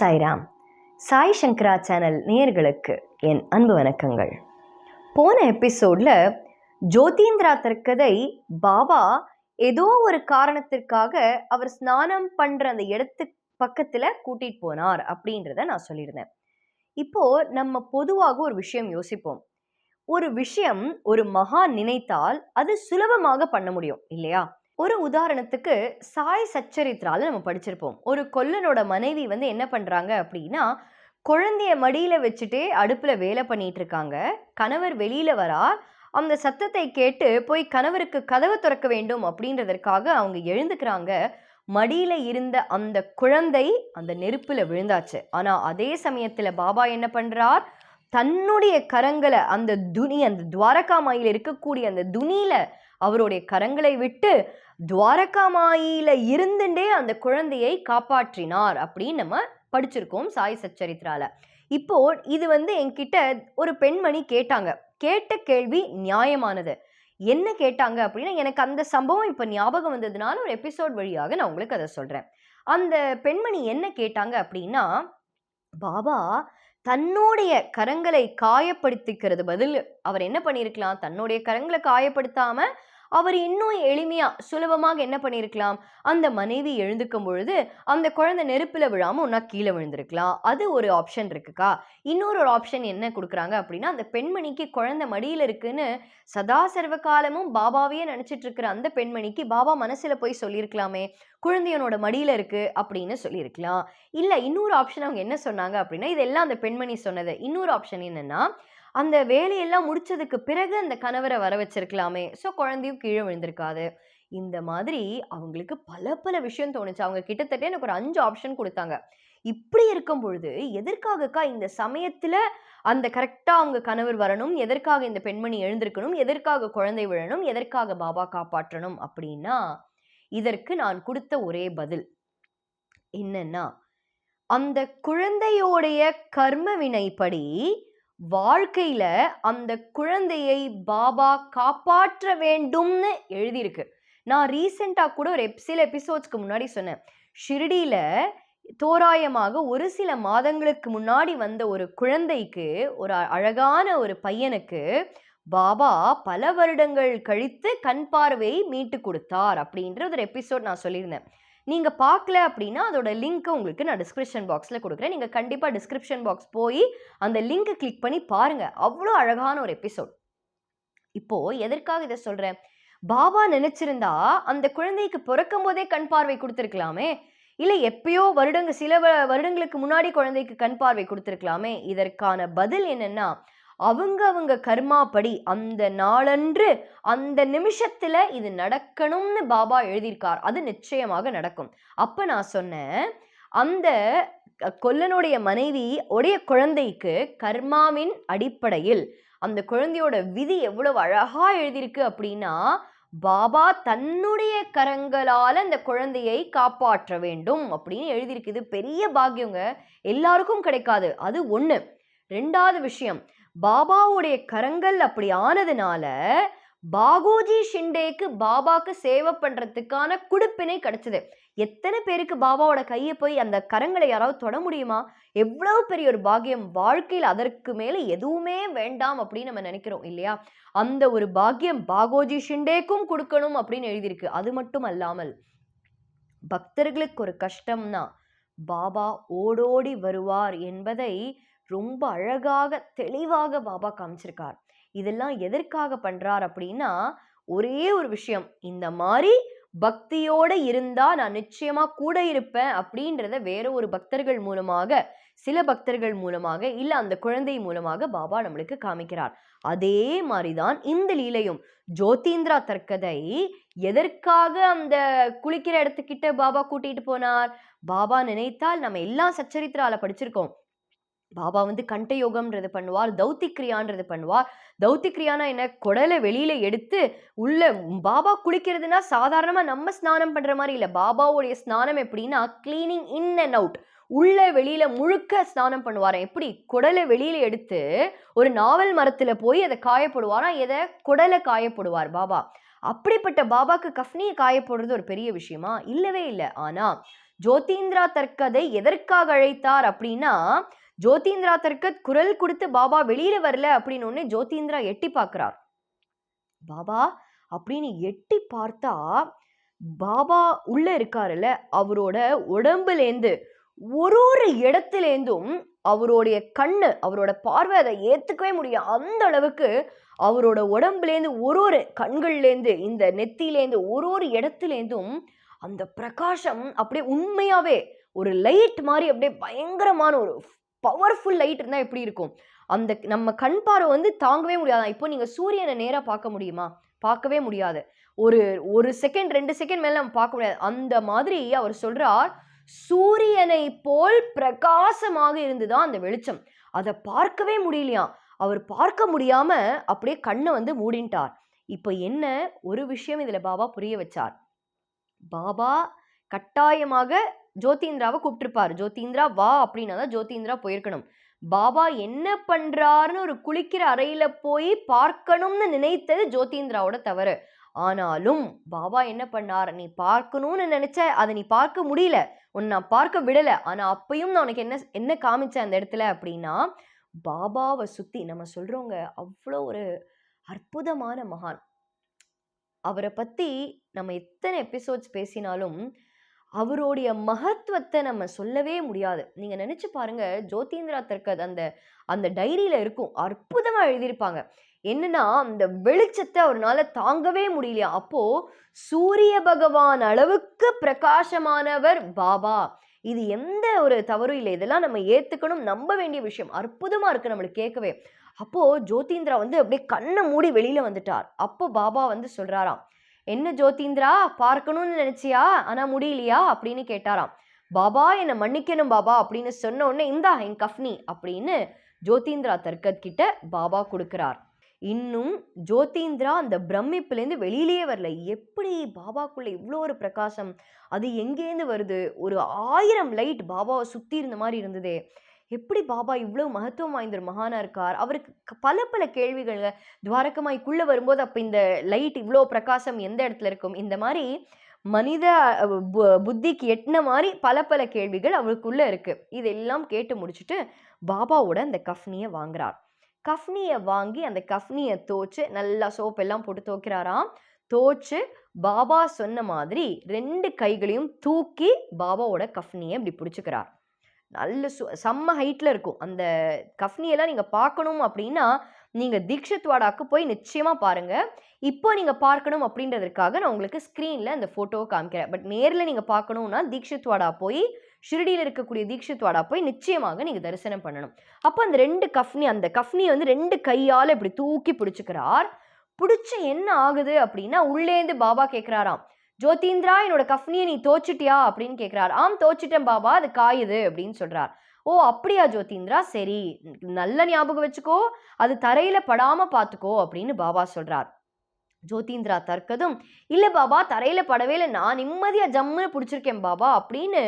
சாய்ராம். சாய் சங்கரா channel நேயர்களுக்கு என் அன்பு வணக்கங்கள். போன எபிசோடில் ஜோதீந்திரா தற்கதை பாபா ஏதோ ஒரு காரணத்திற்காக அவர் ஸ்நானம் பண்ணுற அந்த இடத்து பக்கத்தில் கூட்டிகிட்டு போனார் அப்படின்றத நான் சொல்லியிருந்தேன். இப்போ நம்ம பொதுவாக ஒரு விஷயம் யோசிப்போம். ஒரு விஷயம் ஒரு மகா நினைத்தால் அது சுலபமாக பண்ண முடியும் இல்லையா? ஒரு உதாரணத்துக்கு சாய் சச்சரித்ரால நம்ம படிச்சிருப்போம். ஒரு கொல்லனோட மனைவி வந்து என்ன பண்றாங்க அப்படின்னா குழந்தைய மடியில வச்சுட்டே அடுப்புல வேலை பண்ணிட்டு இருக்காங்க. கணவர் வெளியில வரார் அந்த சத்தத்தை கேட்டு போய் கணவருக்கு கதவு திறக்க வேண்டும் அப்படின்றதற்காக அவங்க எழுந்துக்கிறாங்க. மடியில இருந்த அந்த குழந்தை அந்த நெருப்புல விழுந்தாச்சு. ஆனா அதே சமயத்துல பாபா என்ன பண்றார்? தன்னுடைய கரங்களை அந்த துணி அந்த துவாரகா மாயில் இருக்கக்கூடிய அந்த துணியில அவருடைய கரங்களை விட்டு துவாரகா மாயில இருந்துட்டே அந்த குழந்தையை காப்பாற்றினார் அப்படின்னு நம்ம படிச்சிருக்கோம் சாய் சச்சரித்ரால. இப்போ இது வந்து என்கிட்ட ஒரு பெண்மணி கேட்டாங்க. கேட்ட கேள்வி நியாயமானது. என்ன கேட்டாங்க அப்படின்னா எனக்கு அந்த சம்பவம் இப்போ ஞாபகம் வந்ததுனால ஒரு எபிசோட் வழியாக நான் உங்களுக்கு அதை சொல்கிறேன் அந்த பெண்மணி என்ன கேட்டாங்க அப்படின்னா பாபா தன்னுடைய கரங்களை காயப்படுத்திக்கிறது பதில். அவர் என்ன பண்ணியிருக்கலாம் தன்னுடைய கரங்களை காயப்படுத்தாமல் அவர் இன்னும் எளிமையாக சுலபமாக என்ன பண்ணியிருக்கலாம் அந்த மனைவி எழுந்துக்கும் பொழுது அந்த குழந்தை நெருப்பில் விழாமல் ஒன்றா கீழே விழுந்திருக்கலாம். அது ஒரு ஆப்ஷன் இருக்குக்கா? இன்னொரு ஒரு ஆப்ஷன் என்ன கொடுக்குறாங்க அப்படின்னா அந்த பெண்மணிக்கு குழந்தை மடியில் இருக்குன்னு சதா சர்வ காலமும் பாபாவையே நினச்சிட்டு இருக்கிற அந்த பெண்மணிக்கு பாபா மனசில் போய் சொல்லியிருக்கலாமே குழந்தையனோட மடியில் இருக்குது அப்படின்னு சொல்லியிருக்கலாம். இல்லை இன்னொரு ஆப்ஷன் அவங்க என்ன சொன்னாங்க அப்படின்னா இதெல்லாம் அந்த பெண்மணி சொன்னது. இன்னொரு ஆப்ஷன் என்னென்னா அந்த வேலையெல்லாம் முடிச்சதுக்கு பிறகு அந்த கணவரை வர வச்சிருக்கலாமே. ஸோ குழந்தையும் கீழே விழுந்திருக்காது. இந்த மாதிரி அவங்களுக்கு பல பல விஷயம் தோணுச்சு. அவங்க கிட்டத்தட்ட எனக்கு ஒரு அஞ்சு ஆப்ஷன் கொடுத்தாங்க. இப்படி இருக்கும் பொழுது எதற்காகக்கா இந்த சமயத்துல அந்த கரெக்டாக அவங்க கணவர் வரணும்? எதற்காக இந்த பெண்மணி எழுந்திருக்கணும்? எதற்காக குழந்தை விழணும்? எதற்காக பாபா காப்பாற்றணும்? அப்படின்னா இதற்கு நான் கொடுத்த ஒரே பதில். என்னன்னா அந்த குழந்தையோடைய கர்ம வினைப்படி வாழ்க்கையில அந்த குழந்தையை பாபா காப்பாற்ற வேண்டும்னு எழுதியிருக்கு. நான் ரீசெண்டாக கூட ஒரு எப் சில எபிசோட்ஸ்க்கு முன்னாடி சொன்னேன். ஷிரடியில் தோராயமாக ஒரு சில மாதங்களுக்கு முன்னாடி வந்த ஒரு குழந்தைக்கு ஒரு அழகான ஒரு பையனுக்கு பாபா பல வருடங்கள் கழித்து கண் பார்வையை மீட்டு கொடுத்தார் அப்படின்ற ஒரு எபிசோட் நான் சொல்லியிருந்தேன். நீங்கள் பார்க்கல அப்படின்னா அதோட லிங்க்கை உங்களுக்கு நான் டிஸ்கிரிப்ஷன் பாக்ஸில் கொடுக்குறேன். நீங்கள் கண்டிப்பாக டிஸ்கிரிப்ஷன் பாக்ஸ் போய் அந்த லிங்கை கிளிக் பண்ணி பாருங்கள் அவ்வளோ அழகான ஒரு எபிசோட் இப்போது எதற்காக இதை சொல்கிறேன் பாபா நினைச்சிருந்தா அந்த குழந்தைக்கு பிறக்கும் போதே கண் பார்வை கொடுத்துருக்கலாமே. இல்லை எப்பயோ வருடங்க சில வருடங்களுக்கு முன்னாடி குழந்தைக்கு கண் பார்வை கொடுத்துருக்கலாமே. இதற்கான பதில் என்னென்னா அவங்க அவங்க கர்மாப்படி அந்த நாளன்று அந்த நிமிஷத்தில் இது நடக்கணும்னு பாபா எழுதியிருக்கார். அது நிச்சயமாக நடக்கும். அப்போ நான் சொன்னேன் அந்த கொல்லனுடைய மனைவி உடைய குழந்தைக்கு கர்மாவின் அடிப்படையில் அந்த குழந்தையோட விதி எவ்வளவு அழகா எழுதியிருக்கு அப்படின்னா பாபா தன்னுடைய கரங்களால் அந்த குழந்தையை காப்பாற்ற வேண்டும் அப்படின்னு எழுதியிருக்கு. இது பெரிய பாக்கியங்க. எல்லாருக்கும் கிடைக்காது. அது ஒன்று ரெண்டாவது விஷயம் பாபாவுடைய கரங்கள் அப்படி ஆனதுனால பாகோஜி ஷிண்டேக்கு பாபாக்கு சேவை பண்ணுறதுக்கான குடுப்பினை கிடைச்சது. எத்தனை பேருக்கு பாபாவோட கையை போய் அந்த கரங்களை யாராவது தொட முடியுமா? எவ்வளவு பெரிய ஒரு பாக்கியம். வாழ்க்கையில் அதற்கு மேலே எதுவுமே வேண்டாம் அப்படின்னு நம்ம நினைக்கிறோம் இல்லையா? அந்த ஒரு பாக்கியம் பாகோஜி ஷிண்டேக்கும் கொடுக்கணும் அப்படின்னு எழுதியிருக்கு. அது மட்டும் அல்லாமல் பக்தர்களுக்கு ஒரு கஷ்டம்னா பாபா ஓடோடி வருவார் என்பதை ரொம்ப அழகாக தெளிவாக பாபா காமிச்சிருக்கார். இதெல்லாம் எதற்காக பண்றார் அப்படின்னா ஒரே ஒரு விஷயம். இந்த மாதிரி பக்தியோட இருந்தா நான் நிச்சயமா கூட இருப்பேன் அப்படின்றத வேற ஒரு பக்தர்கள் மூலமாக சில பக்தர்கள் மூலமாக இல்ல அந்த குழந்தை மூலமாக பாபா நம்மளுக்கு காமிக்கிறார். அதே மாதிரிதான் இந்த லீலையும். ஜோதீந்திரா தற்கதை எதற்காக அந்த குளிக்கிற இடத்துக்கிட்ட பாபா கூட்டிட்டு போனார்? பாபா நினைத்தால் நம்ம எல்லாம் சச்சரித்திரால படிச்சிருக்கோம். பாபா வந்து கண்ட யோகம்ன்றது பண்ணுவார் தௌத்தி கிரியான்றது பண்ணுவார். தௌத்தி கிரியானா என்ன? குடலை வெளியில எடுத்து உள்ள பாபா குளிக்கிறதுனா சாதாரணமா நம்ம ஸ்நானம் பண்ற மாதிரி இல்லை. பாபாவுடைய ஸ்நானம் எப்படின்னா கிளீனிங் இன் அண்ட் அவுட் உள்ள வெளியில முழுக்க ஸ்நானம் பண்ணுவாராம் எப்படி? குடலை வெளியில எடுத்து ஒரு நாவல் மரத்துல போய் அதை காயப்படுவாராம் எதை? குடலை காயப்படுவார் பாபா. அப்படிப்பட்ட பாபாக்கு கஃப்னியை காயப்படுறது ஒரு பெரிய விஷயமா? இல்லவே இல்லை. ஆனா ஜோதீந்திரா தர்கதை எதற்காக அழைத்தார் அப்படின்னா ஜோதீந்திரா தர்கத் குரல் கொடுத்து பாபா வெளியில வரல அப்படின்னு ஒன்னு ஜோதீந்திரா எட்டி பார்க்கிறார். பாபா அப்படின்னு எட்டி பார்த்தா பாபா உள்ள இருக்காருல்ல அவரோட உடம்புலேருந்து ஒரு ஒரு இடத்துலேருந்தும் அவருடைய கண்ணு அவரோட பார்வை அதை ஏற்றுக்கவே முடியும் அந்த அளவுக்கு அவரோட உடம்புலேருந்து ஒரு ஒரு கண்கள்லேருந்து இந்த நெத்திலேருந்து ஒரு ஒரு இடத்துலேருந்தும் அந்த பிரகாசம் அப்படியே உண்மையாகவே ஒரு லைட் மாதிரி அப்படியே பயங்கரமான ஒரு பவர்ஃபுல் லைட் இருந்தால் எப்படி இருக்கும்? அந்த நம்ம கண் பார்வை வந்து தாங்கவே முடியாதான் இப்போ நீங்கள் சூரியனை நேராக பார்க்க முடியுமா? பார்க்கவே முடியாது. ஒரு ஒரு செகண்ட் ரெண்டு செகண்ட் மேலே நம்ம பார்க்க முடியாது. அந்த மாதிரி அவர் சொல்கிறார் சூரியனை போல் பிரகாசமாக இருந்துதான் அந்த வெளிச்சம். அதை பார்க்கவே முடியலையாம் அவர் பார்க்க முடியாம அப்படியே கண்ணை வந்து மூடின்ட்டார் இப்போ என்ன ஒரு விஷயம் இதில் பாபா புரிய வச்சார். பாபா கட்டாயமாக ஜோதிந்திராவை கூப்பிட்டுருப்பார். ஜோதிந்திரா வா அப்படின்னா தான் ஜோதிந்திரா போயிருக்கணும். பாபா என்ன பண்றாருன்னு ஒரு குளிக்கிற அறையில போய் பார்க்கணும்னு நினைத்தது ஜோதிந்திராவோட தவறு. ஆனாலும் பாபா என்ன பண்ணார்? நீ பார்க்கணும்னு நினைச்ச அதை நீ பார்க்க முடியல. உன்னை நான் பார்க்க விடலை. ஆனால் அப்பையும் நான் உனக்கு என்ன என்ன காமிச்சேன் அந்த இடத்துல? அப்படின்னா பாபாவை சுற்றி நம்ம சொல்கிறவங்க அவ்வளோ ஒரு அற்புதமான மகான். அவரை பற்றி நம்ம எத்தனை எபிசோட்ஸ் பேசினாலும் அவருடைய மகத்துவத்தை நம்ம சொல்லவே முடியாது. நீங்க நினைச்சு பாருங்க ஜோதீந்திரா தர்கத் அந்த அந்த டைரியில இருக்கும் அற்புதமா எழுதியிருப்பாங்க. என்னன்னா அந்த வெளிச்சத்தை அவர்னால தாங்கவே முடியலையா? அப்போ சூரிய பகவான் அளவுக்கு பிரகாசமானவர் பாபா. இது எந்த ஒரு தவறும் இல்லை. இதெல்லாம் நம்ம ஏத்துக்கணும் நம்ப வேண்டிய விஷயம். அற்புதமா இருக்கு நம்மளுக்கு கேட்கவே. அப்போ ஜோதிந்திரா வந்து அப்படியே கண்ணை மூடி வெளியில வந்துட்டார். அப்போ பாபா வந்து சொல்றாராம் என்ன ஜோதிந்திரா பார்க்கணும்னு நினச்சியா? ஆனால் முடியலையா? அப்படின்னு கேட்டாராம். பாபா என்னை மன்னிக்கணும் பாபா அப்படின்னு சொன்ன உடனே இந்தா என் கஃப்னி அப்படின்னு ஜோதிந்திரா தர்கத் கிட்ட பாபா கொடுக்குறார். இன்னும் ஜோதிந்திரா அந்த பிரமிப்புலேருந்து வெளியிலேயே வரல. எப்படி பாபாக்குள்ளே இவ்வளோ ஒரு பிரகாசம்? அது எங்கேருந்து வருது? ஒரு ஆயிரம் லைட் பாபாவை சுற்றி இருந்த மாதிரி இருந்ததே. எப்படி பாபா இவ்வளோ மகத்துவம் வாய்ந்த ஒரு மகானா இருக்கார்? அவருக்கு பல பல கேள்விகள் துவாரகமாய்க்குள்ளே வரும்போது அப்போ இந்த லைட் இவ்வளோ பிரகாசம் எந்த இடத்துல இருக்கும்? இந்த மாதிரி மனித பு- புத்திக்கு எட்டின மாதிரி பல பல கேள்விகள் அவருக்குள்ளே இருக்குது இதெல்லாம் கேட்டு முடிச்சுட்டு பாபாவோட அந்த கஃப்னியை வாங்குறார். கஃப்னியை வாங்கி அந்த கஃப்னியை தோச்சு நல்லா சோப் எல்லாம் போட்டு துவைக்கிறாராம். தோச்சு பாபா சொன்ன மாதிரி ரெண்டு கைகளையும் தூக்கி பாபாவோட கஃப்னியை இப்படி பிடிச்சிக்கிறார். நல்ல சு செம்ம ஹைட்டில் இருக்கும். அந்த கஃப்னியெல்லாம் நீங்கள் பார்க்கணும் அப்படின்னா நீங்கள் தீக்ஷித் வாடாக்கு போய் நிச்சயமாக பாருங்கள் இப்போ நீங்கள் பார்க்கணும் அப்படின்றதுக்காக நான் உங்களுக்கு ஸ்க்ரீனில் அந்த ஃபோட்டோவை காமிக்கிறேன். பட் நேரில் நீங்கள் பார்க்கணுன்னா தீக்ஷித் வாடா போய் ஷிரடியில் இருக்கக்கூடிய தீக்ஷித் வாடா போய் நிச்சயமாக நீங்கள் தரிசனம் பண்ணணும். அப்போ அந்த ரெண்டு கஃப்னி அந்த கஃப்னியை வந்து ரெண்டு கையால் இப்படி தூக்கி பிடிச்சிக்கிறார். பிடிச்ச என்ன ஆகுது அப்படின்னா உள்ளேந்து பாபா கேட்குறாராம் ஜோதீந்திரா என்னோட கஃப்னியை நீ தோச்சிட்டியா அப்படின்னு கேட்குறாரு ஆம் தோச்சிட்டேன் பாபா அது காயுது அப்படின்னு சொல்கிறார் ஓ அப்படியா ஜோதீந்திரா? சரி நல்ல ஞாபகம் வச்சுக்கோ அது தரையில் படாமல் பார்த்துக்கோ அப்படின்னு பாபா சொல்கிறார் ஜோதீந்திரா தற்கதும் இல்லை பாபா தரையில் படவே இல்லை நான் நிம்மதியாக ஜம்முன்னு பிடிச்சிருக்கேன் பாபா அப்படின்னு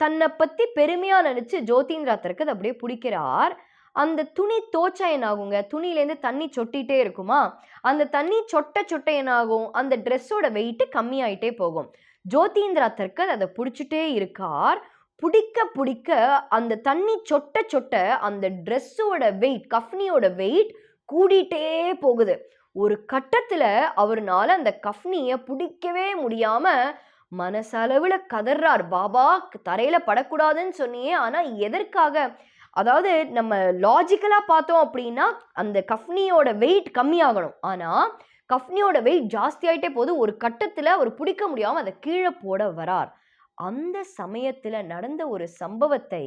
தன்னை பற்றி பெருமையாக நினச்சி ஜோதீந்திரா தற்கது அப்படியே பிடிக்கிறார். அந்த துணி தோச்சா என்ன ஆகுங்க துணியிலேருந்து தண்ணி சொட்டிகிட்டே இருக்குமா? அந்த தண்ணி சொட்ட சொட்ட என்ன ஆகும் அந்த ட்ரெஸ்ஸோட வெயிட்டு கம்மியாயிட்டே போகும். ஜோதீந்திரா தற்கத் அதை பிடிச்சிட்டே இருக்கார். பிடிக்க பிடிக்க அந்த தண்ணி சொட்ட சொட்ட அந்த ட்ரெஸ்ஸோட வெயிட் கஃப்னியோட வெயிட் கூடிட்டே போகுது. ஒரு கட்டத்தில் அவர்னால அந்த கஃப்னியை பிடிக்கவே முடியாமல் மனசளவில் கதறார் பாபா தரையில் படக்கூடாதுன்னு சொன்னியே. ஆனால் எதற்காக? அதாவது நம்ம லாஜிக்கலாக பார்த்தோம் அப்படின்னா அந்த கஃப்னியோட வெயிட் கம்மியாகணும். ஆனால் கஃப்னியோட வெயிட் ஜாஸ்தி ஆயிட்டே போது ஒரு கட்டத்தில் அவர் பிடிக்க முடியாமல் அதை கீழே போட வரார். அந்த சமயத்தில் நடந்த ஒரு சம்பவத்தை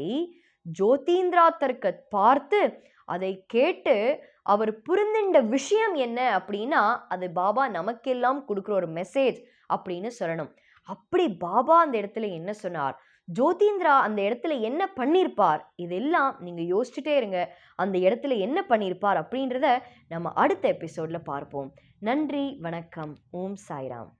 ஜோதீந்திரா தர்கத் பார்த்து அதை கேட்டு அவர் புரிந்துண்ட விஷயம் என்ன அப்படின்னா அது பாபா நமக்கெல்லாம் கொடுக்குற ஒரு மெசேஜ் அப்படின்னு சொல்லணும். அப்படி பாபா அந்த இடத்துல என்ன சொன்னார்? ஜோதீந்திரா அந்த இடத்துல என்ன பண்ணியிருப்பார் இதெல்லாம் நீங்கள் யோசிச்சுட்டே இருங்க. அந்த இடத்துல என்ன பண்ணியிருப்பார் அப்படின்றத நம்ம அடுத்த எபிசோடில் பார்ப்போம். நன்றி வணக்கம். ஓம் சாய்ராம்.